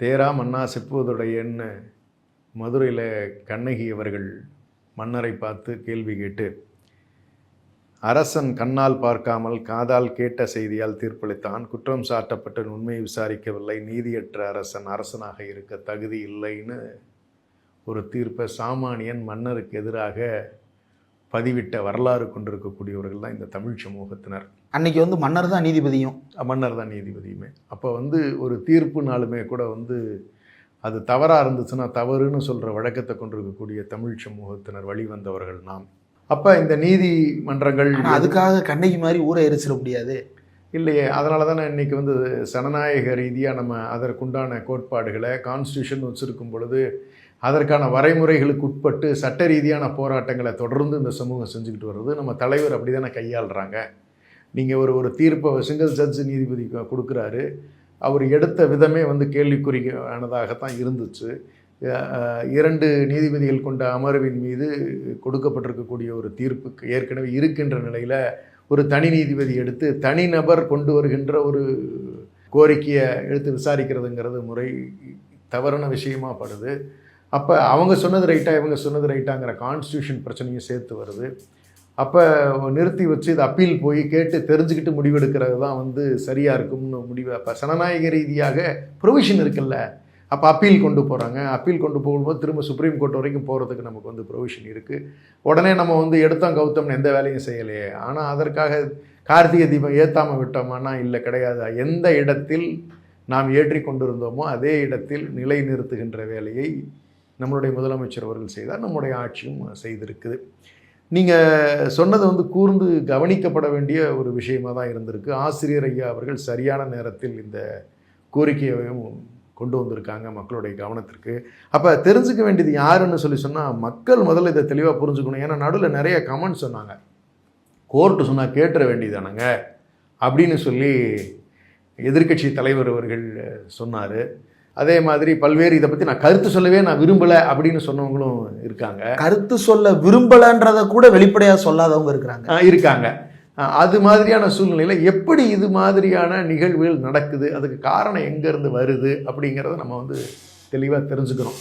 தேரா மன்னா செப்புவதுடையன்னு மதுரையில் கண்ணகி அவர்கள் மன்னரை பார்த்து கேள்வி கேட்டு அரசன் கண்ணால் பார்க்காமல் காதால் கேட்ட செய்தியால் தீர்ப்பளித்தான். குற்றம் சாட்டப்பட்ட உண்மையை விசாரிக்கவில்லை. நீதியற்ற அரசன் அரசனாக இருக்க தகுதி இல்லைன்னு ஒரு தீர்ப்பை சாமானியன் மன்னருக்கு எதிராக பதிவிட்ட வரலாறு கொண்டிருக்கக்கூடியவர்கள் தான் இந்த தமிழ் சமூகத்தினர். அன்னைக்கு வந்து மன்னர் தான் நீதிபதியும். மன்னர் தான் நீதிபதியுமே. அப்போ வந்து ஒரு தீர்ப்புனாலுமே கூட வந்து அது தவறாக இருந்துச்சுன்னா தவறுன்னு சொல்கிற வழக்கத்தை கொண்டிருக்கக்கூடிய தமிழ் சமூகத்தினர் வழிவந்தவர்கள் நாம். அப்போ இந்த நீதிமன்றங்கள் அதுக்காக கண்ணகி மாதிரி ஊரை எரிச்சிட முடியாது இல்லையே அதனால தானே இன்னைக்கு வந்து சனநாயக ரீதியாக நம்ம அதற்குண்டான கோட்பாடுகளை கான்ஸ்டியூஷன் வச்சுருக்கும் பொழுது அதற்கான வரைமுறைகளுக்கு உட்பட்டு சட்ட ரீதியான போராட்டங்களை தொடர்ந்து இந்த சமூகம் செஞ்சுக்கிட்டு வர்றது நம்ம தலைவர் அப்படி தானே கையாளுறாங்க. நீங்கள் ஒரு ஒரு தீர்ப்பை சிங்கிள் ஜட்ஜு நீதிபதி கொடுக்குறாரு. அவர் எடுத்த விதமே வந்து கேள்விக்குறியானதாகத்தான் இருந்துச்சு. இரண்டு நீதிபதிகள் கொண்ட அமர்வின் மீது கொடுக்கப்பட்டிருக்கக்கூடிய ஒரு தீர்ப்பு ஏற்கனவே இருக்கின்ற நிலையில் ஒரு தனி நீதிபதி எடுத்து தனிநபர் கொண்டு வருகின்ற ஒரு கோரிக்கையை எடுத்து விசாரிக்கிறதுங்கிறது முறை தவறான விஷயமா படுது. அப்போ அவங்க சொன்னது ரைட்டாக இவங்க சொன்னது ரைட்டாங்கிற கான்ஸ்டியூஷன் பிரச்சனையும் சேர்த்து வருது. அப்போ நிறுத்தி வச்சு இது அப்பீல் போய் கேட்டு தெரிஞ்சுக்கிட்டு முடிவெடுக்கிறது தான் வந்து சரியாக இருக்கும்னு முடிவு. அப்போ சனநாயக ரீதியாக ப்ரொவிஷன் இருக்குல்ல அப்போ அப்பீல் கொண்டு போகிறாங்க அப்பீல் கொண்டு போகும்போது திரும்ப சுப்ரீம் கோர்ட் வரைக்கும் போகிறதுக்கு நமக்கு வந்து ப்ரொவிஷன் இருக்குது உடனே நம்ம வந்து எடுத்தோம் கௌத்தம்னு எந்த வேலையும் செய்யலையே. ஆனால் அதற்காக கார்த்திகை தீபம் ஏற்றாமல் விட்டோமானா இல்லை கிடையாது. எந்த இடத்தில் நாம் ஏற்றி கொண்டிருந்தோமோ அதே இடத்தில் நிலை நிறுத்துகின்ற வேலையை நம்மளுடைய முதலமைச்சர் அவர்கள் செய்தார் நம்முடைய ஆட்சியும் செய்திருக்குது. நீங்கள் சொன்னது வந்து கூர்ந்து கவனிக்கப்பட வேண்டிய ஒரு விஷயமாக தான் இருந்திருக்கு. ஆசிரியர் ஐயா அவர்கள் சரியான நேரத்தில் இந்த கோரிக்கையையும் கொண்டு வந்திருக்காங்க மக்களுடைய கவனத்திற்கு. அப்போ தெரிஞ்சுக்க வேண்டியது யாருன்னு சொல்லி சொன்னால் மக்கள் முதல்ல இதை தெளிவாக புரிஞ்சுக்கணும். ஏன்னா நடுவில் நிறைய கமெண்ட் சொன்னாங்க. கோர்ட்டு சொன்னால் கேட்டுற வேண்டியதானங்க அப்படின்னு சொல்லி எதிர்க்கட்சி தலைவர் அவர்கள் சொன்னார். அதே மாதிரி பல்வேறு இதை பற்றி நான் கருத்து சொல்லவே நான் விரும்பலை அப்படின்னு சொன்னவங்களும் இருக்காங்க. கருத்து சொல்ல விரும்பலன்றத கூட வெளிப்படையா சொல்லாதவங்க இருக்கிறாங்க. இருக்காங்க. அது மாதிரியான சூழ்நிலையில் எப்படி இது மாதிரியான நிகழ்வுகள் நடக்குது அதுக்கு காரணம் எங்கேருந்து வருது அப்படிங்கிறத நம்ம வந்து தெளிவாக தெரிஞ்சுக்கணும்